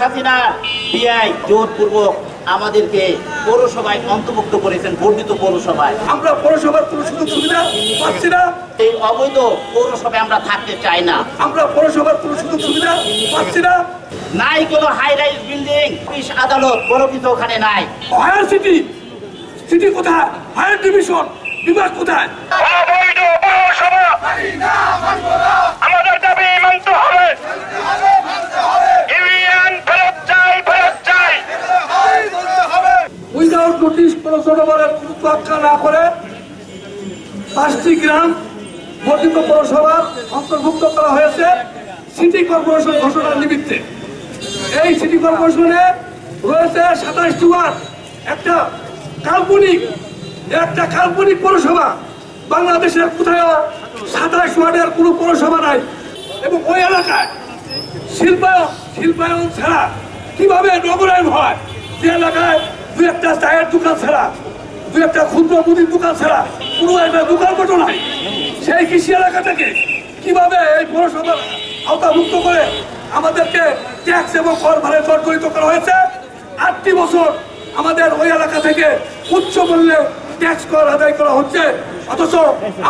হাসিনা বিআই জোরপূর্বক আমাদেরকে পৌরসভায় অন্তর্ভুক্ত করেছেন বর্ধিত পৌরসভায়। আমরা পৌরসভার কোনো সুযোগ সুবিধা পাচ্ছি না। এই অবৈধ পৌরসভায় আমরা থাকতে চাই না। আমরা পৌরসভার কোনো সুযোগ সুবিধা পাচ্ছি না। নাই কোনো হাই রাইজ বিল্ডিং অফিস আদালত কোনো কিছু ওখানে নাই। হায়ার সিটি সিটি কোথায়? হায়ার ডিভিশন বিভাগ কোথায়? অবৈধ পৌরসভা। নোটিশ কোনো তোয়াক্কা না করে পাঁচটি গ্রাম বর্ধিত পৌরসভার অন্তর্ভুক্ত করা হয়েছে সিটি কর্পোরেশন ঘোষণার নিমিত্তে। এই সিটি কর্পোরেশনে রয়েছে সাতাশটি ওয়ার্ড, একটা কাল্পনিক একটা কাল্পনিক পৌরসভা। বাংলাদেশের কোথায় সাতাশ ওয়ার্ডের কোনো পৌরসভা নাই এবং ওই এলাকায় শিল্পায়ন শিল্পায়ন ছাড়া কীভাবে নগরায়ন হয়? যে এলাকায় দু একটা চায়ের দোকান ছাড়া দু একটা ক্ষুদ্র মুদির দোকান ছাড়া, কোনো একটা দোকান মতো নাই। সেই কৃষি এলাকা থেকে কীভাবে এই পৌরসভার আওতাভুক্ত করে আমাদেরকে ট্যাক্স এবং কর ভারে জর্জরিত করা হয়েছে? আটটি বছর আমাদের ওই এলাকা থেকে উচ্চ মূল্যে ট্যাক্স কর আদায় করা হচ্ছে। অথচ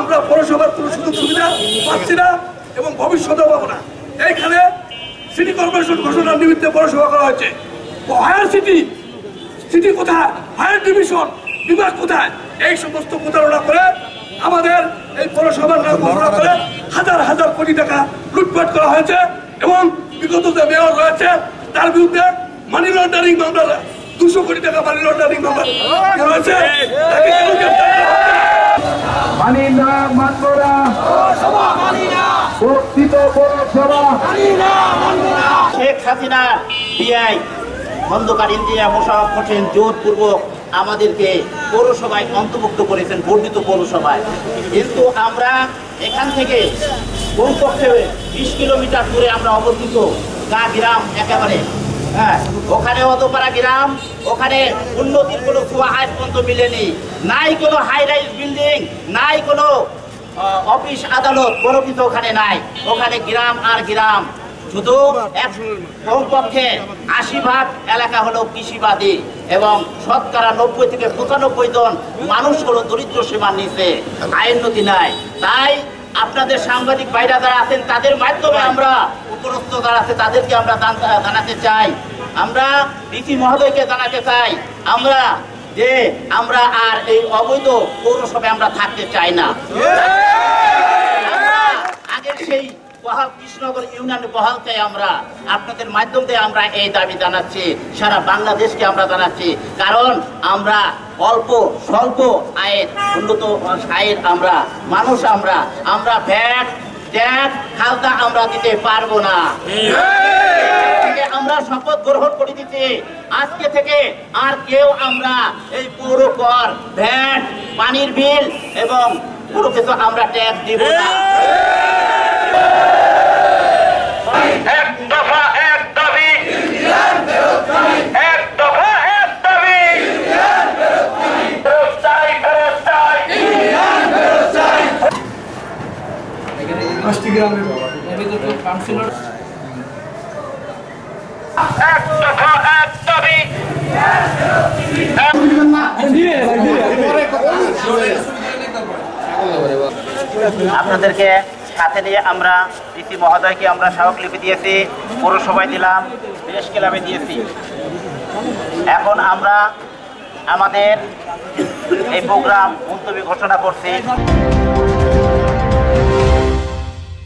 আমরা পৌরসভার কোনো সুযোগ সুবিধা পাচ্ছি না এবং ভবিষ্যতেও পাবো না। এইখানে সিটি কর্পোরেশন ঘোষণার নিমিত্তে পৌরসভা করা হয়েছে। হায়ার সিটি সিটি কোথায়? হায়ার ডিভিশন বিভাগ কোথায়? এই সমস্ত প্রতারণা করে আমাদের এই পৌরসভার ঘোষণা করে হাজার হাজার কোটি টাকা লুটপাট করা হয়েছে এবং বিগত যে মেয়র রয়েছে তার বিরুদ্ধে মানি লন্ডারিং মামলা দুশো কোটি টাকা মানি লন্ডারিং মামলা রয়েছে। তাকে কেন করা হচ্ছে? না? না মানব না। বর্ধিত পৌরসভা। শেখ হাসিনা বিআই খন্দকার ইন্ডিয়া মোশারফ হোসেন জোরপূর্বক আমাদেরকে পৌরসভায় অন্তর্ভুক্ত করেছেন, বর্ধিত পৌরসভায়। কিন্তু আমরা এখান থেকে কমপক্ষে বিশ কিলোমিটার দূরে আমরা অবস্থিত, গা গ্রাম একেবারে। হ্যাঁ ওখানে অতপাড়া গ্রাম, ওখানে উন্নতির কোনো আজ পর্যন্ত মিলেনি। নাই কোনো হাই রাইজ বিল্ডিং নাই কোনো অফিস আদালত কোনো কিছু ওখানে নাই। ওখানে গ্রাম আর গ্রাম। শুধু কমপক্ষে আশি ভাগ এলাকা হলো কৃষিবাদী এবং শতকরা নব্বই থেকে পঁচানব্বই জন মানুষ হলো দরিদ্র সীমার নিচে। আইন নথি নাই। তাই আপনাদের সাংবাদিক ভাইরা যারা আছেন, তাদের মাধ্যমে আমরা উপরস্থ যারা আছে, তাদেরকে আমরা জান- জানাতে চাই। আমরা রীতি মহোদয়কে জানাতে চাই। আমরা যে আমরা আর এই অবৈধ পৌরসভায় আমরা থাকতে চাই না। আগের সেই বহাল কৃষ্ণনগর ইউনিয়ন বহাল চাই আমরা আপনাদের মাধ্যম দিয়ে আমরা এই দাবি জানাচ্ছি, সারা বাংলাদেশকে আমরা জানাচ্ছি। কারণ আমরা অল্প, স্বল্প আয়ের, উন্নত আয়ের আমরা মানুষ আমরা আমরা ভ্যাট ট্যাক্স খালতা আমরা দিতে পারব না। আমরা শপথ গ্রহণ করে দিচ্ছি। আজকে থেকে আর কেউ আমরা এই পৌর কর, ভ্যাট, পানির বিল এবং পুরো কিছু আমরা ট্যাক্স দিব না। দফা এক আপনাদেরকে সাথে নিয়ে আমরা রীতি মহোদয়কে আমরা স্মারকলিপি দিয়েছি, পৌরসভায় দিলাম প্রেস ক্লাবে দিয়েছি। এখন আমরা আমাদের এই প্রোগ্রাম মুলতবি ঘোষণা করছি।